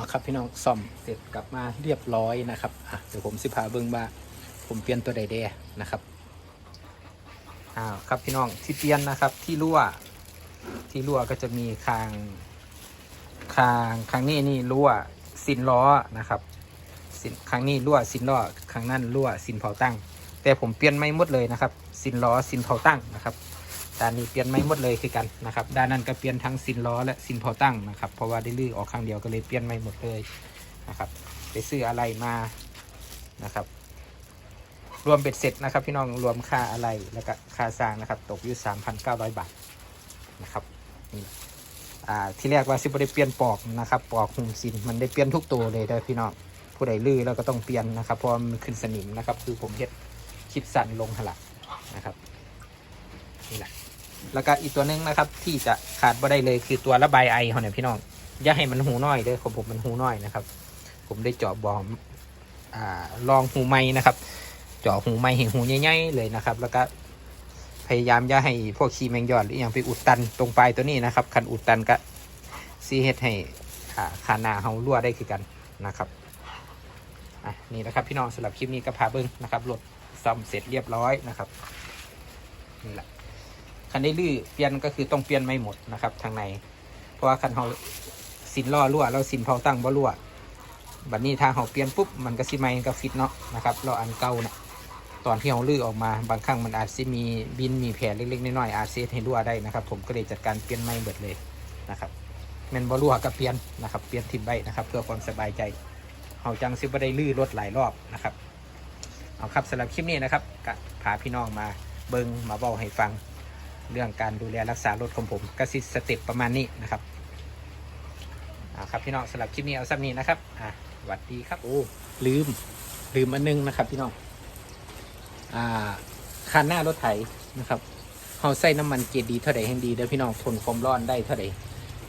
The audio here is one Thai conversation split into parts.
เอาครับพี่น้องซ่อมเสร็จกลับมาเรียบร้อยนะครับอะเดี๋ยวผมสิพาเบิ้งว่าผมเปลี่ยนตัวใดแดนะครับอ้าวครับพี่น้องที่เปลี่ยนนะครับที่รั่วที่รั่วก็จะมีคางคางคางนี้นี่รั่วสินล้อนะครับสินคางนี้รั่วสินล้อคางนั้นรั่วสินเผาตั้ง แต่ผมเปลี่ยนไม่หมดเลยนะครับ สินล้อสินเผาตั้งนะครับ ด้านนี้เปลี่ยนไม่หมดเลยคือกันนะครับ ด้านนั้นก็เปลี่ยนทั้งสินล้อและสินเผาตั้งนะครับ เพราะว่าได้ลื้อออกข้างเดียวก็เลยเปลี่ยนไม่หมดเลยนะครับไปซื้ออะไรมานะครับ รวมเบ็ดเสร็จนะครับ พี่น้องรวมค่าอะไรแล้วก็ค่าสร้างนะครับ ตกอยู่3,900 บาทนะครับนี่ที่แรกว่าซิบได้เปลี่ยนปอกนะครับปอกหุ่มสินมันได้เปลี่ยนทุกตัวเลยเด้พี่น้องผู้ใดลื้อแล้วก็ต้องเปลี่ยนนะครับเพราะมันขึ้นสนิมนะครับ คือผมเฮ็ดคิดสั่นลงหละนะครับนี่แหละ แล้วก็อีกตัวหนึงนะครับ ที่จะขาดบ่ได้เลยคือตัวระบายไอเขาเนี่ยพี่น้องอย่าให้มันหูน้อยเด้อของผมมันหูน้อยนะครับ ผมได้เจาะบอมอ่าลองหูไม้นะครับ เจาะหูไม้เห็นหูใหญ่ๆเลยนะครับ แล้วก็พยายามอย่าให้พวกขี้แมงยอดหรืออย่างไปอุดตันตรงปลายตัวนี้นะครับคันอุดตันก็ซีเฮ็ดให้อ่าขานาเฮารั่วได้คือกันนะครับอะนี่นะครับพี่น้องสำหรับคลิปนี้ก็พาเบิ้งนะครับรถซ่อมเสร็จเรียบร้อยนะครับนี่แหละ คันได้ลื้อเปลี่ยนก็คือต้องเปลี่ยนไม่หมดนะครับทางใน เพราะว่าคันเขาสินล่อรั่วแล้วสินเผาตั้งบ่รั่วบัดนี้ทางเขาเปลี่ยนปุ๊บมันก็สิไม่ก็ฟิตเนาะนะครับเราอันเก่าเนี่ยตอนที่เขาลื้อออกมาบางครั้งมันอาจจะมีบินมีแผลเล็กๆน้อยๆอาจเฮ็ดให้รั่วได้นะครับ ผมก็เลยจัดการเปลี่ยนไม่เบิดเลยนะครับแมันบ่รั่วก็เปลี่ยนนะครับเปลี่ยนทิมใบนะครับ เพื่อความสบายใจเขาจังสิบได้ลื้อรถหลายรอบนะครับเอาครับสำหรับคลิปนี้นะครับก็พาพี่น้องมาเบิงมาเบ้าให้ฟัง เรื่องการดูแลรักษารถของผมก็สิสเต็ปประมาณนี้นะครับอ่าครับพี่น้องสำหรับคลิปนี้เอาซ้ำนี้นะครับอ่าสวัสดีครับโอ้ลืมลืมอันนึงนะครับพี่น้องอ่าคันหน้ารถไถนะครับเขาใส่น้ำมันเกียร์ดีเท่าไหร่แห่งดีเด้อพี่น้องทนความร้อนได้เท่าไหร่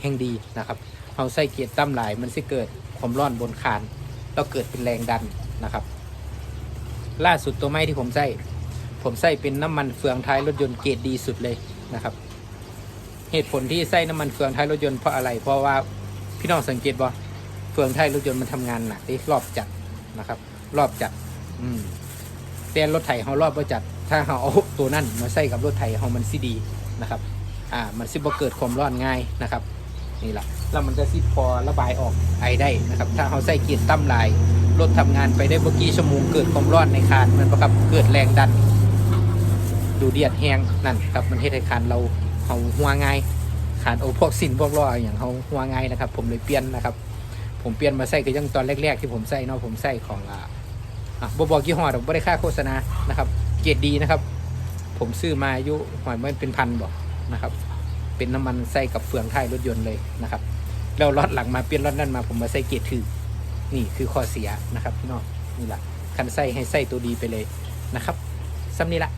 แห่งดีนะครับเขาใส่เกียร์ตั้มหลายมันสิเกิดความร้อนบนคานแล้วเกิดเป็นแรงดันนะครับ ล่าสุดตัวไม้ที่ผมใส่ ผมใส่เป็นน้ำมันเฟืองท้ายรถยนต์เกรดดีสุดเลยนะครับ เหตุผลที่ใส่น้ำมันเฟืองท้ายรถยนต์เพราะอะไร เพราะว่าพี่น้องสังเกตว่าเฟืองท้ายรถยนต์มันทำงานหนักที่รอบจัดนะครับ รอบจัด อืมแต่รถไถเขารอบประจัด ถ้าเขาเอาตัวนั่นมาใส่กับรถไถเขามันสิดีนะครับ อ่า มันสิบ่เกิดความร้อนง่ายนะครับนี่แหละแล้วมันจะสิพอระบายออกไอได้นะครับ ถ้าเขาใส่เกียร์ตั้มลาย รถทำงานไปได้เมื่อกี้ชั่วโมงเกิดความร้อนในคานมันประกับเกิดแรงดัน ดูเดียดแห้งนั่นครับมันเฮ็ดให้คันเราเขาหัวง่ายคันโอพวกสินพวกล้ออย่างเขาหัวง่ายนะครับ ผมเลยเปลี่ยนนะครับ ผมเปลี่ยนมาใส่ก็ยังตอนแรก ๆ ที่ผมใส่เนาะผมใส่ของอ่าอะบบอกยี่ห้อผมไม่ได้ค่าโฆษณานะครับ เกียรติดีนะครับ ผมซื้อมาอายุหอยมันเป็นพันบอกนะครับ เป็นน้ำมันใส่กับเฟืองท้ายรถยนต์เลยนะครับแล้วรถหลังมาเปลี่ยนรถนั่นมา ผมมาใส่เกียร์ถือนี่คือข้อเสียนะครับพี่น้องนี่แหละคันใส่ให้ใส่ตัวดีไปเลยนะครับซ้ำนี้ละ